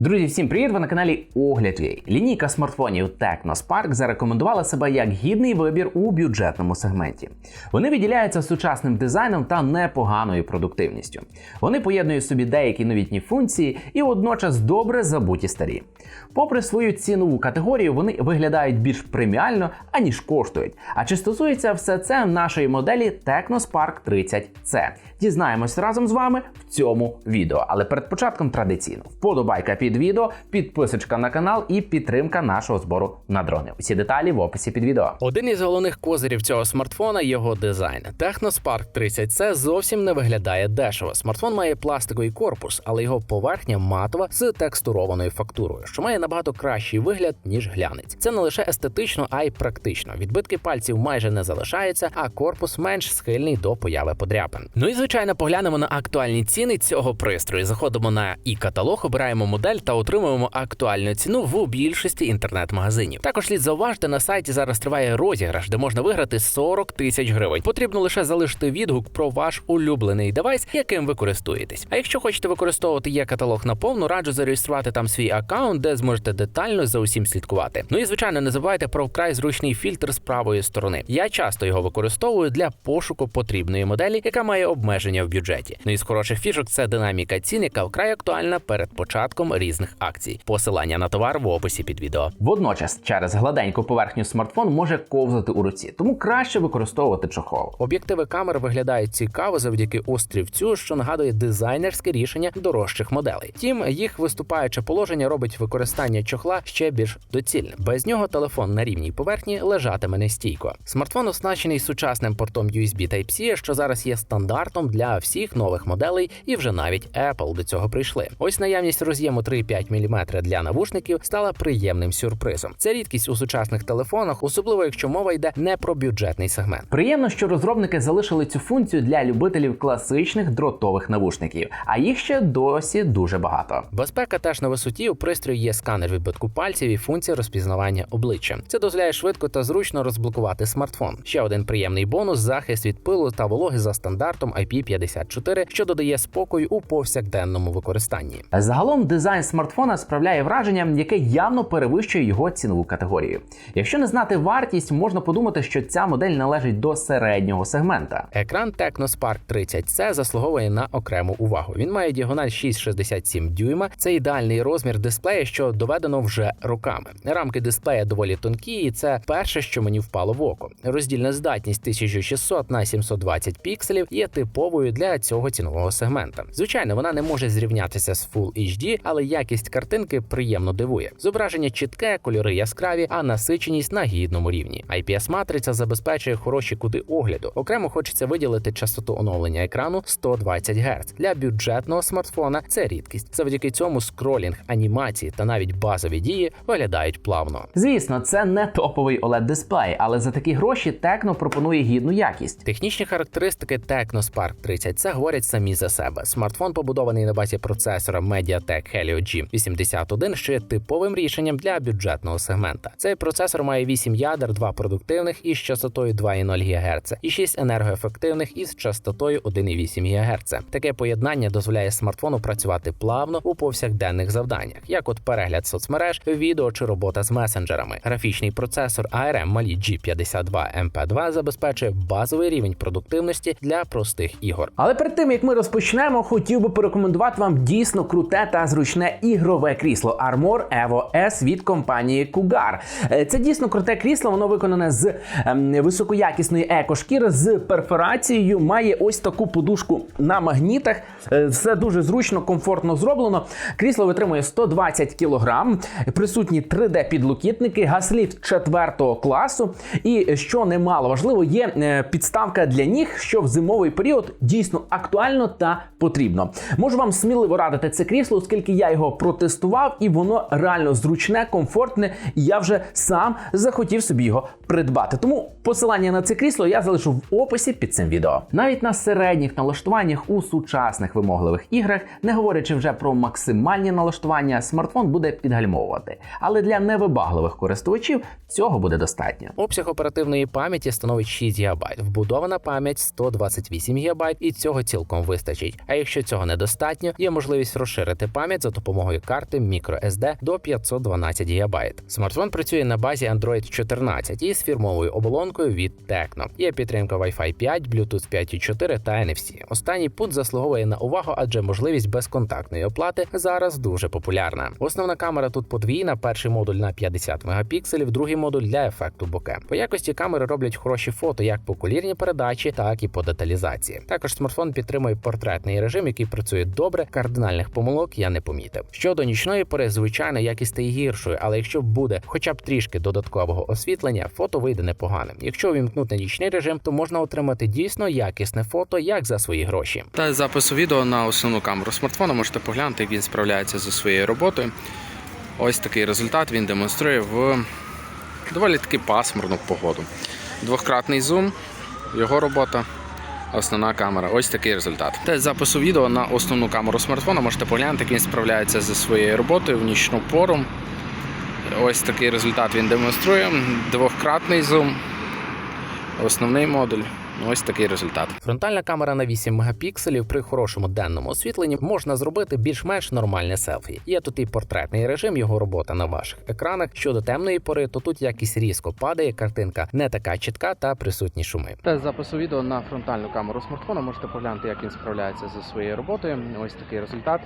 Друзі, всім привіт! Ви на каналі Огляд Вій. Лінійка смартфонів Technospark зарекомендувала себе як гідний вибір у бюджетному сегменті. Вони виділяються сучасним дизайном та непоганою продуктивністю. Вони поєднують собі деякі новітні функції і водночас добре забуті старі. Попри свою цінову категорію, вони виглядають більш преміально, аніж коштують. А чи стосується все це нашої моделі Technospark 30C? Дізнаємось разом з вами в цьому відео. Але перед початком традиційно вподобайка під відео, підписочка на канал і підтримка нашого збору на дрони. Усі деталі в описі під відео. Один із головних козирів цього смартфона його дизайн. Technospark 30C зовсім не виглядає дешево. Смартфон має пластиковий корпус, але його поверхня матова з текстурованою фактурою, що має набагато кращий вигляд ніж глянець. Це не лише естетично, а й практично. Відбитки пальців майже не залишаються, а корпус менш схильний до появи подряпин. Ну і звичайно, поглянемо на актуальні ціни цього пристрою. Заходимо на і каталог, обираємо модель та отримуємо актуальну ціну в більшості інтернет-магазинів. Також слід зауважити, на сайті зараз триває розіграш, де можна виграти 40 тисяч гривень. Потрібно лише залишити відгук про ваш улюблений девайс, яким ви користуєтесь. А якщо хочете використовувати є каталог наповну, раджу зареєструвати там свій аккаунт, де зможете детально за усім слідкувати. Ну і звичайно, не забувайте про вкрай зручний фільтр з правої сторони. Я часто його використовую для пошуку потрібної моделі, яка має обмеження в бюджеті. Ну і з хороших фішок це динаміка цін, яка вкрай актуальна перед початком різних акцій. Посилання на товар в описі під відео. Водночас, через гладеньку поверхню смартфон може ковзати у руці, тому краще використовувати чохол. Об'єктиви камер виглядають цікаво завдяки острівцю, що нагадує дизайнерське рішення дорожчих моделей. Втім, їх виступаюче положення робить використання чохла ще більш доцільним. Без нього телефон на рівній поверхні лежатиме нестійко. Смартфон оснащений сучасним портом USB Type-C, що зараз є стандартом для всіх нових моделей, і вже навіть Apple до цього прийшли. Ось наявність роз'єму 3,5 мм для навушників стала приємним сюрпризом. Це рідкість у сучасних телефонах, особливо якщо мова йде не про бюджетний сегмент. Приємно, що розробники залишили цю функцію для любителів класичних дротових навушників, а їх ще досі дуже багато. Безпека теж на висоті. У пристрої є сканер відбитку пальців і функція розпізнавання обличчя. Це дозволяє швидко та зручно розблокувати смартфон. Ще один приємний бонус захист від пилу та вологи за стандартом IP54, що додає спокою у повсякденному використанні. Загалом дизайн смартфона справляє враження, яке явно перевищує його цінову категорію. Якщо не знати вартість, можна подумати, що ця модель належить до середнього сегмента. Екран Technospark 30C заслуговує на окрему увагу. Він має діагональ 6,67 дюйма. Це ідеальний розмір дисплея, що доведено вже роками. Рамки дисплея доволі тонкі, і це перше, що мені впало в око. Роздільна здатність 1600 на 720 пікселів є типовою для цього цінового сегмента. Звичайно, вона не може зрівнятися з Full HD, але якість картинки приємно дивує. Зображення чітке, кольори яскраві, а насиченість на гідному рівні. IPS-матриця забезпечує хороші кути огляду. Окремо хочеться виділити частоту оновлення екрану 120 Гц. Для бюджетного смартфона це рідкість. Завдяки цьому скролінг, анімації та навіть базові дії виглядають плавно. Звісно, це не топовий oled дисплей, але за такі гроші Tecno пропонує гідну якість. Технічні характеристики Technospark 30 це говорять самі за себе. Смартфон побудований на базі процесора MediaTek Helio G81, що є типовим рішенням для бюджетного сегмента. Цей процесор має 8 ядер, 2 продуктивних із частотою 2,0 ГГц і 6 енергоефективних із частотою 1,8 ГГц. Таке поєднання дозволяє смартфону працювати плавно у повсякденних завданнях, як от перегляд соцмереж, відео чи робота з месенджерами. Графічний процесор ARM Mali G52 MP2 забезпечує базовий рівень продуктивності для простих ігор. Але перед тим як ми розпочнемо, хотів би порекомендувати вам дійсно круте та зручне ігрове крісло Armor Evo S від компанії Cougar. Е, Це дійсно круте крісло, воно виконане з ем, високоякісної екошкіри з перфорацією. Має ось таку подушку на магнітах. Е, Все дуже зручно, комфортно зроблено. Крісло витримує 120 кг, присутні 3D-підлокітники, гасліфт 4 класу. І що немало важливо, є е, підставка для ніг, що в зимовий період дійсно актуально та потрібно. Можу вам сміливо радити це крісло, оскільки я його протестував, і воно реально зручне, комфортне. І я вже сам захотів собі його придбати. Тому посилання на це крісло я залишу в описі під цим відео. Навіть на середніх налаштуваннях у сучасних вимогливих іграх, не говорячи вже про максимальні налаштування, смартфон буде підгальмовувати. Але для невибагливих користувачів цього буде достатньо. Обсяг оперативної пам'яті становить 6 ГБ, вбудована пам'ять 128 ГБ, і цього цілком вистачить. А якщо цього недостатньо, є можливість розширити пам'ять за допомогою допомогою карти microSD до 512 ГБ. Смартфон працює на базі Android 14 із фірмовою оболонкою від Tecno. Є підтримка Wi-Fi 5, Bluetooth 5.4 та NFC. Останній пункт заслуговує на увагу, адже можливість безконтактної оплати зараз дуже популярна. Основна камера тут подвійна. Перший модуль на 50 мегапікселів, другий модуль для ефекту боке. По якості камери роблять хороші фото як по колірній передачі, так і по деталізації. Також смартфон підтримує портретний режим, який працює добре. Кардинальних помилок я не помітив. Щодо нічної пори, звичайно, якість стає гіршою, але якщо буде хоча б трішки додаткового освітлення, фото вийде непоганим. Якщо увімкнути нічний режим, то можна отримати дійсно якісне фото, як за свої гроші. Та запису відео на основну камеру смартфона можете поглянути, як він справляється зі своєю роботою. Ось такий результат він демонструє в доволі таки пасмурну погоду. Двократний зум, його робота. Основна камера, ось такий результат. Тест запису відео на основну камеру смартфона можете поглянути, як він справляється зі своєю роботою в нічну пору. Ось такий результат він демонструє. Двократний зум, основний модуль. Ось такий результат. Фронтальна камера на 8 мегапікселів при хорошому денному освітленні можна зробити більш-менш нормальне селфі. Є тут і портретний режим, його робота на ваших екранах. Щодо темної пори, то тут якість різко падає, картинка не така чітка та присутні шуми. Тест запису відео на фронтальну камеру смартфона можете поглянути, як він справляється зі своєю роботою. Ось такий результат.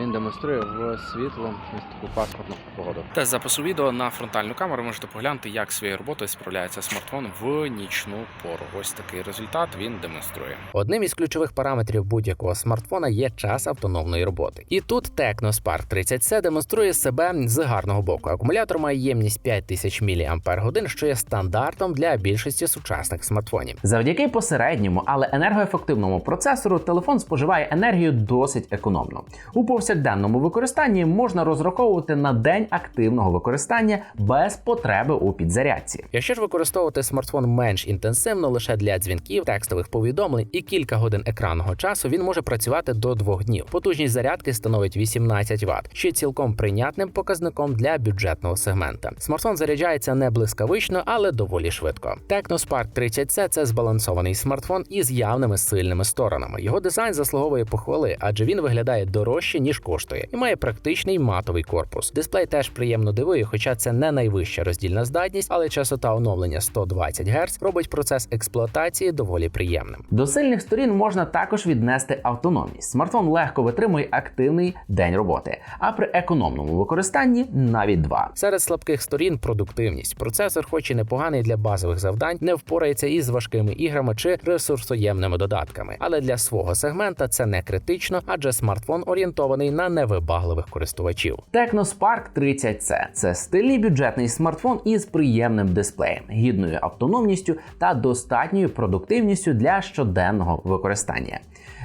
Він демонструє в світло ось таку паспортну погоду. Тест запису відео на фронтальну камеру можете поглянути, як своєю роботою справляється смартфон в нічну пору. Ось такий результат він демонструє. Одним із ключових параметрів будь-якого смартфона є час автономної роботи. І тут Tecno Spark 30C демонструє себе з гарного боку. Акумулятор має ємність 5000 мАч, що є стандартом для більшості сучасних смартфонів. Завдяки посередньому, але енергоефективному процесору телефон споживає енергію досить економно. У повсякденному використанні можна розраховувати на день активного використання без потреби у підзарядці. Якщо ж використовувати смартфон менш інтенсивно лише для дзвінків, текстових повідомлень і кілька годин екранного часу, він може працювати до двох днів. Потужність зарядки становить 18 Вт, що є цілком прийнятним показником для бюджетного сегмента. Смартфон заряджається не блискавично, але доволі швидко. Tecno Spark 30C – це збалансований смартфон із явними сильними сторонами. Його дизайн заслуговує похвали, адже він виглядає дорожче ніж коштує, і має практичний матовий корпус. Дисплей теж приємно дивує, хоча це не найвища роздільна здатність, але частота оновлення 120 Гц робить процес експлуатації доволі приємним. До сильних сторін можна також віднести автономність. Смартфон легко витримує активний день роботи, а при економному використанні навіть два. Серед слабких сторін продуктивність. Процесор, хоч і непоганий для базових завдань, не впорається із важкими іграми чи ресурсоємними додатками. Але для свого сегмента це не критично, адже смартфон орієнтований на невибагливих користувачів. Tecno Spark 30C – це стильний бюджетний смартфон із приємним дисплеєм, гідною автономністю та достатньою продуктивністю для щоденного використання.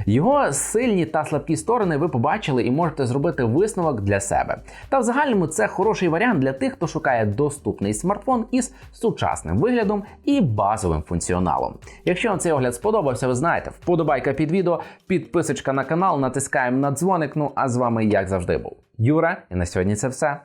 Його сильні та слабкі сторони ви побачили і можете зробити висновок для себе. Та в загальному це хороший варіант для тих, хто шукає доступний смартфон із сучасним виглядом і базовим функціоналом. Якщо вам цей огляд сподобався, ви знаєте, вподобайка під відео, підписочка на канал, натискаємо на дзвоник. Ну а з вами, як завжди, був Юра, і на сьогодні це все.